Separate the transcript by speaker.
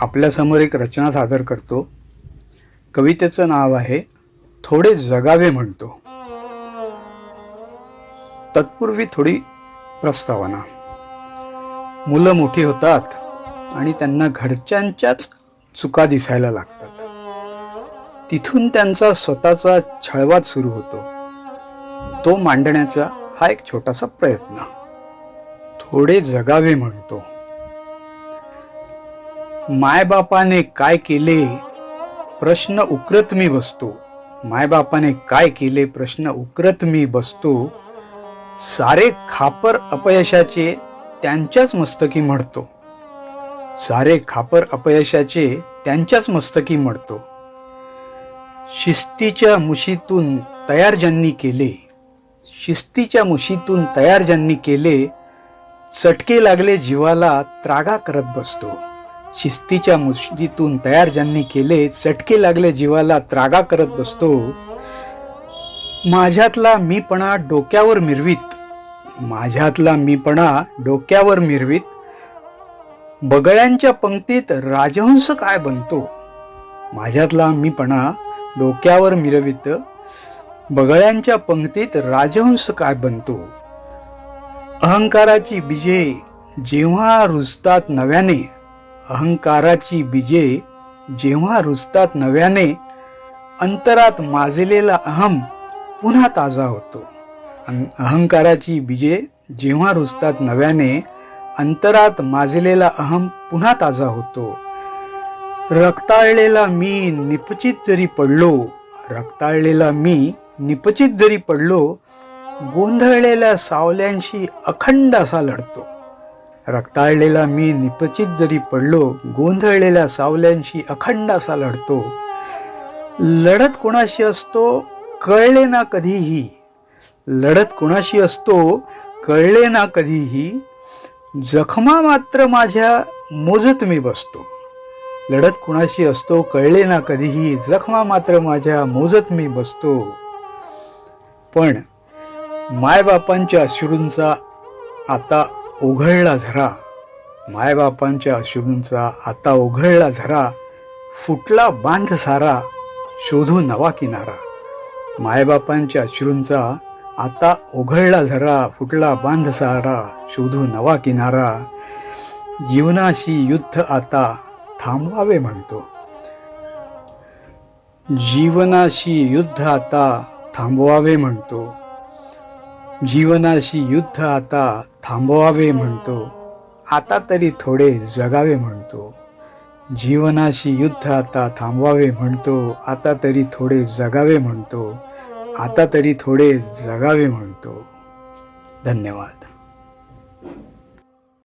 Speaker 1: आपल्यासमोर एक रचना सादर करतो. कवितेचं नाव आहे थोडे जगावे म्हणतो. तत्पूर्वी थोडी प्रस्तावना. मुलं मोठी होतात आणि त्यांना घरच्यांच्याच चुका दिसायला लागतात. तिथून त्यांचा स्वतःचा छळवाद सुरू होतो. तो मांडण्याचा हा एक छोटासा प्रयत्न. थोडे जगावे म्हणतो. मायबापाने काय केले? प्रश्न उकरत मी बसतो. मायबापाने काय केले? प्रश्न उकरत मी बसतो. सारे खापर अपयशाचे त्यांच्याच मस्तकी म्हणतो सारे खापर अपयशाचे त्यांच्याच मस्तकी म्हणतो शिस्तीच्या मुशीतून तयार ज्यांनी केले शिस्तीच्या मुशीतून तयार ज्यांनी केले चटके लागले जीवाला त्रागा करत बसतो. शिस्तीच्या मुशीतून तयार ज्यांनी केले चटके लागले जीवाला त्रागा करत बसतो. माझ्यातला मीपणा डोक्यावर मिरवीत. माझ्यातला मीपणा डोक्यावर मिरवीत. बगळ्यांच्या पंक्तीत राजहंस काय बनतो? माझ्यातला मीपणा डोक्यावर मिरवित. बगळ्यांच्या पंक्तीत राजहंस काय बनतो? अहंकाराची बीजे जेव्हा रुजतात नव्याने अहंकाराची बीजे जेव्हा रुजतात नव्याने अंतरात माजलेला अहम पुन्हा ताजा होतो. अन- अहंकाराची बीजे जेव्हा रुजतात नव्याने अंतरात माजलेला अहम पुन्हा ताजा होतो. रक्ताळलेला मी निपचित जरी पडलो रक्ताळलेला मी निपचित जरी पडलो गोंधळलेल्या सावल्यांशी अखंड असा लढतो. रक्ताळलेला मी निपचित जरी पडलो गोंधळलेल्या सावल्यांशी अखंड असा लढतो. लढत कोणाशी असतो कळले ना कधीही. लढत कोणाशी असतो कळले ना कधीही. जखमा मात्र माझ्या मोजत मी बसतो. लढत कुणाशी असतो कळले ना कधीही. जखमा मात्र माझ्या मोजत मी बसतो. पण मायबापांच्या अश्रूंचा आता ओघळला झरा मायबापांच्या अश्रूंचा आता ओघळला झरा फुटला बांध सारा शोधू नवा किनारा. मायबापांच्या अश्रूंचा आता ओघळला झरा फुटला बांध सारा शोधू नवा किनारा. जीवनाशी युद्ध आता थांबवावे म्हणतो. जीवनाशी युद्ध आता थांबवावे म्हणतो. जीवनाशी युद्ध आता थांबवावे म्हणतो. आता तरी थोडे जगावे म्हणतो. जीवनाशी युद्ध आता थांबवावे म्हणतो. आता तरी थोडे जगावे म्हणतो. आता तरी थोडे जगावे म्हणतो. धन्यवाद.